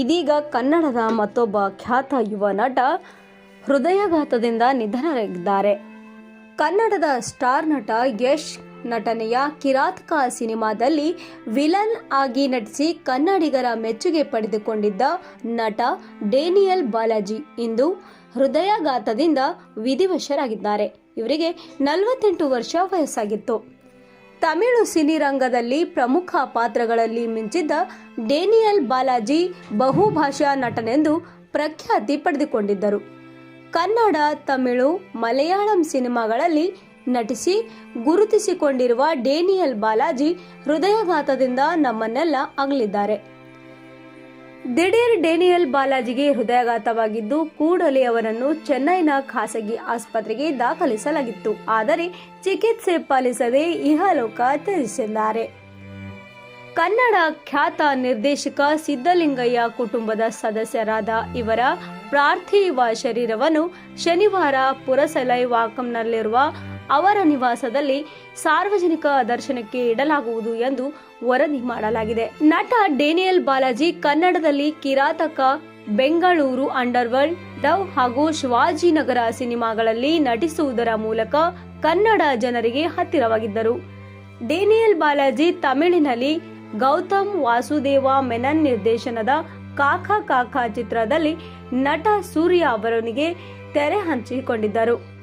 ಇದೀಗ ಕನ್ನಡದ ಮತ್ತೊಬ್ಬ ಖ್ಯಾತ ಯುವ ನಟ ಹೃದಯಾಘಾತದಿಂದ ನಿಧನರಾಗಿದ್ದಾರೆ. ಕನ್ನಡದ ಸ್ಟಾರ್ ನಟ ಯಶ್ ನಟನೆಯ ಕಿರಾತ್ಕ ಸಿನಿಮಾದಲ್ಲಿ ವಿಲನ್ ಆಗಿ ನಟಿಸಿ ಕನ್ನಡಿಗರ ಮೆಚ್ಚುಗೆ ಪಡೆದುಕೊಂಡಿದ್ದ ನಟ ಡೇನಿಯಲ್ ಬಾಲಾಜಿ ಇಂದು ಹೃದಯಾಘಾತದಿಂದ ವಿಧಿವಶರಾಗಿದ್ದಾರೆ. ಇವರಿಗೆ ನಲವತ್ತೆಂಟು ವರ್ಷ ವಯಸ್ಸಾಗಿತ್ತು. ತಮಿಳು ಸಿನಿರಂಗದಲ್ಲಿ ಪ್ರಮುಖ ಪಾತ್ರಗಳಲ್ಲಿ ಮಿಂಚಿದ್ದ ಡೇನಿಯಲ್ ಬಾಲಾಜಿ ಬಹುಭಾಷಾ ನಟನೆಂದು ಪ್ರಖ್ಯಾತಿ ಪಡೆದುಕೊಂಡಿದ್ದರು. ಕನ್ನಡ, ತಮಿಳು, ಮಲಯಾಳಂ ಸಿನಿಮಾಗಳಲ್ಲಿ ನಟಿಸಿ ಗುರುತಿಸಿಕೊಂಡಿರುವ ಡೇನಿಯಲ್ ಬಾಲಾಜಿ ಹೃದಯಾಘಾತದಿಂದ ನಮ್ಮನ್ನೆಲ್ಲ ಅಗಲಿದ್ದಾರೆ. ದಿಢೀರ್ ಡೇನಿಯಲ್ ಬಾಲಾಜಿಗೆ ಹೃದಯಾಘಾತವಾಗಿದ್ದು ಕೂಡಲೇ ಅವರನ್ನು ಚೆನ್ನೈನ ಖಾಸಗಿ ಆಸ್ಪತ್ರೆಗೆ ದಾಖಲಿಸಲಾಗಿತ್ತು. ಆದರೆ ಚಿಕಿತ್ಸೆ ಪಾಲಿಸದೆ ಇಹಲೋಕ ತ್ಯಜಿಸಿದ್ದಾರೆ. ಕನ್ನಡ ಖ್ಯಾತ ನಿರ್ದೇಶಕ ಸಿದ್ದಲಿಂಗಯ್ಯ ಕುಟುಂಬದ ಸದಸ್ಯರಾದ ಇವರ ಪಾರ್ಥಿವ ಶರೀರವನ್ನು ಶನಿವಾರ ಪುರಸಲೈ ವಾಕಂನಲ್ಲಿರುವ ಅವರ ನಿವಾಸದಲ್ಲಿ ಸಾರ್ವಜನಿಕ ದರ್ಶನಕ್ಕೆ ಇಡಲಾಗುವುದು ಎಂದು ವರದಿ ಮಾಡಲಾಗಿದೆ. ನಟ ಡೇನಿಯಲ್ ಬಾಲಾಜಿ ಕನ್ನಡದಲ್ಲಿ ಕಿರಾತಕ ಬೆಂಗಳೂರು ಅಂಡರ್ವರ್ಲ್ಡ್, ಡವ್ ಹಾಗೂ ಶಿವಾಜಿನಗರ ಸಿನಿಮಾಗಳಲ್ಲಿ ನಟಿಸುವುದರ ಮೂಲಕ ಕನ್ನಡ ಜನರಿಗೆ ಹತ್ತಿರವಾಗಿದ್ದರು. ಡೇನಿಯಲ್ ಬಾಲಾಜಿ ತಮಿಳಿನಲ್ಲಿ ಗೌತಮ್ ವಾಸುದೇವ ಮೆನನ್ ನಿರ್ದೇಶನದ ಕಾಕಾ ಕಾಕಾ ಚಿತ್ರದಲ್ಲಿ ನಟ ಸೂರ್ಯ ಅವರೊಂದಿಗೆ ತೆರೆ ಹಂಚಿಕೊಂಡಿದ್ದರು.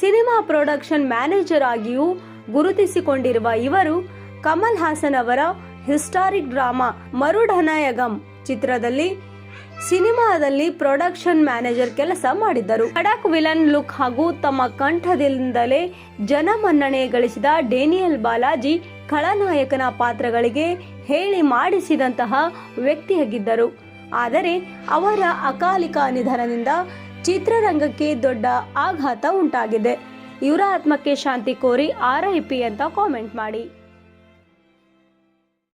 ಸಿನಿಮಾ ಪ್ರೊಡಕ್ಷನ್ ಮ್ಯಾನೇಜರ್ ಆಗಿಯೂ ಗುರುತಿಸಿಕೊಂಡಿರುವ ಇವರು ಕಮಲ್ ಹಾಸನ್ ಅವರ ಹಿಸ್ಟಾರಿಕ್ ಡ್ರಾಮಾ ಮರುಢನಯಗಂ ಚಿತ್ರದಲ್ಲಿ ಸಿನಿಮಾದಲ್ಲಿ ಪ್ರೊಡಕ್ಷನ್ ಮ್ಯಾನೇಜರ್ ಕೆಲಸ ಮಾಡಿದ್ದರು. ಕಡಕ್ ವಿಲನ್ ಲುಕ್ ಹಾಗೂ ತಮ್ಮ ಕಂಠದಿಂದಲೇ ಜನಮನ್ನಣೆ ಗಳಿಸಿದ ಡೇನಿಯಲ್ ಬಾಲಾಜಿ ಖಳನಾಯಕನ ಪಾತ್ರಗಳಿಗೆ ಹೇಳಿ ಮಾಡಿಸಿದಂತಹ ವ್ಯಕ್ತಿಯಾಗಿದ್ದರು. ಆದರೆ ಅವರ ಅಕಾಲಿಕ ನಿಧನದಿಂದ ಚಿತ್ರರಂಗಕ್ಕೆ ದೊಡ್ಡ ಆಘಾತ ಉಂಟಾಗಿದೆ. ಇವರ ಆತ್ಮಕ್ಕೆ ಶಾಂತಿ ಕೋರಿ ಆರ್ ಐ ಪಿ ಅಂತ ಕಾಮೆಂಟ್ ಮಾಡಿ.